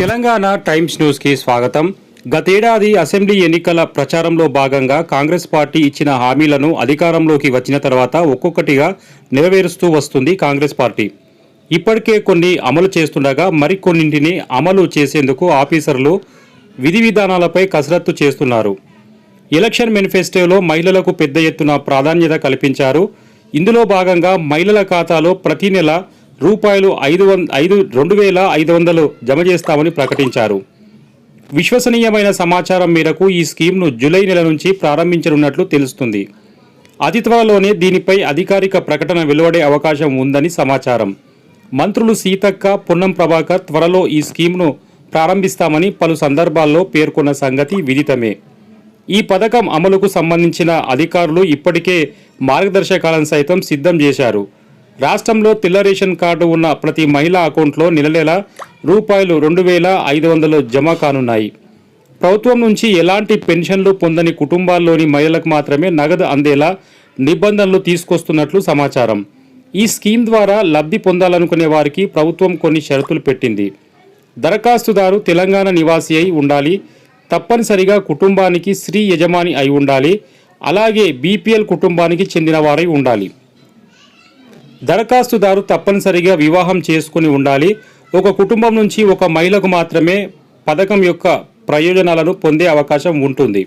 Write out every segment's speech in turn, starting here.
Telangana times న్యూస్కి స్వాగతం. గతేడాది అసెంబ్లీ ఎన్నికల ప్రచారంలో భాగంగా కాంగ్రెస్ పార్టీ ఇచ్చిన హామీలను అధికారంలోకి వచ్చిన తర్వాత ఒక్కొక్కటిగా నెరవేరుస్తూ వస్తుంది కాంగ్రెస్ పార్టీ. ఇప్పటికే కొన్ని అమలు చేస్తుండగా మరికొన్నింటిని అమలు చేసేందుకు ఆఫీసర్లు విధి విధానాలపై కసరత్తు చేస్తున్నారు. ఎలక్షన్ మేనిఫెస్టోలో మహిళలకు పెద్ద ఎత్తున ప్రాధాన్యత కల్పించారు. ఇందులో భాగంగా మహిళల ఖాతాలో ప్రతి నెల రూపాయలు ఐదు వం ఐదు రెండు వేల ఐదు వందలు జమ చేస్తామని ప్రకటించారు. విశ్వసనీయమైన సమాచారం మేరకు ఈ స్కీమ్ను జూలై నెల నుంచి ప్రారంభించనున్నట్లు తెలుస్తుంది. అతి త్వరలోనే దీనిపై అధికారిక ప్రకటన వెలువడే అవకాశం ఉందని సమాచారం. మంత్రులు సీతక్క పొన్నం ప్రభాకర్ త్వరలో ఈ స్కీమ్ను ప్రారంభిస్తామని పలు సందర్భాల్లో పేర్కొన్న సంగతి విదితమే. ఈ పథకం అమలుకు సంబంధించిన అధికారులు ఇప్పటికే మార్గదర్శకాలను సైతం సిద్ధం చేశారు. రాష్ట్రంలో తెల్ల రేషన్ కార్డు ఉన్న ప్రతి మహిళ అకౌంట్లో నెలనెలా రూపాయలు రెండు వేల ఐదు వందలు జమ కానున్నాయి. ప్రభుత్వం నుంచి ఎలాంటి పెన్షన్లు పొందని కుటుంబాల్లోని మహిళలకు మాత్రమే నగదు అందేలా నిబంధనలు తీసుకొస్తున్నట్లు సమాచారం. ఈ స్కీమ్ ద్వారా లబ్ధి పొందాలనుకునే వారికి ప్రభుత్వం కొన్ని షరతులు పెట్టింది. దరఖాస్తుదారు తెలంగాణ నివాసి అయి ఉండాలి. తప్పనిసరిగా కుటుంబానికి స్త్రీ యజమాని అయి ఉండాలి. అలాగే బీపీఎల్ కుటుంబానికి చెందినవారై ఉండాలి. దరఖాస్తుదారు తప్పనిసరిగా వివాహం చేసుకుని ఉండాలి. ఒక కుటుంబం నుంచి ఒక మహిళకు మాత్రమే పథకం యొక్క ప్రయోజనాలను పొందే అవకాశం ఉంటుంది.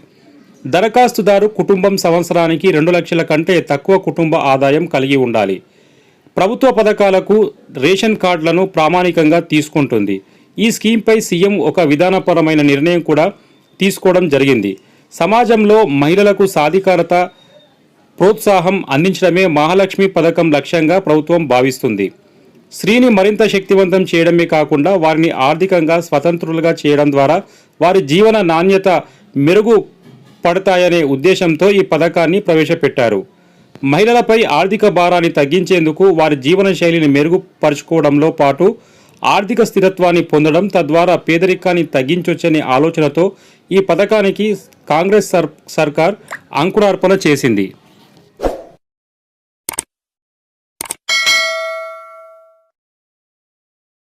దరఖాస్తుదారు కుటుంబం సంవత్సరానికి రెండు లక్షల కంటే తక్కువ కుటుంబ ఆదాయం కలిగి ఉండాలి. ప్రభుత్వ పథకాలకు రేషన్ కార్డులను ప్రామాణికంగా తీసుకుంటుంది. ఈ స్కీమ్పై సీఎం ఒక విధానపరమైన నిర్ణయం కూడా తీసుకోవడం జరిగింది. సమాజంలో మహిళలకు సాధికారత ప్రోత్సాహం అందించడమే మహాలక్ష్మి పథకం లక్ష్యంగా ప్రభుత్వం భావిస్తుంది. స్త్రీని మరింత శక్తివంతం చేయడమే కాకుండా వారిని ఆర్థికంగా స్వతంత్రులుగా చేయడం ద్వారా వారి జీవన నాణ్యత మెరుగు పడతాయనే ఉద్దేశంతో ఈ పథకాన్ని ప్రవేశపెట్టారు. మహిళలపై ఆర్థిక భారాన్ని తగ్గించేందుకు వారి జీవన శైలిని మెరుగుపరుచుకోవడంలో పాటు ఆర్థిక స్థిరత్వాన్ని పొందడం తద్వారా పేదరికాన్ని తగ్గించొచ్చనే ఆలోచనతో ఈ పథకానికి కాంగ్రెస్ సర్ సర్కార్ అంకురార్పణ చేసింది.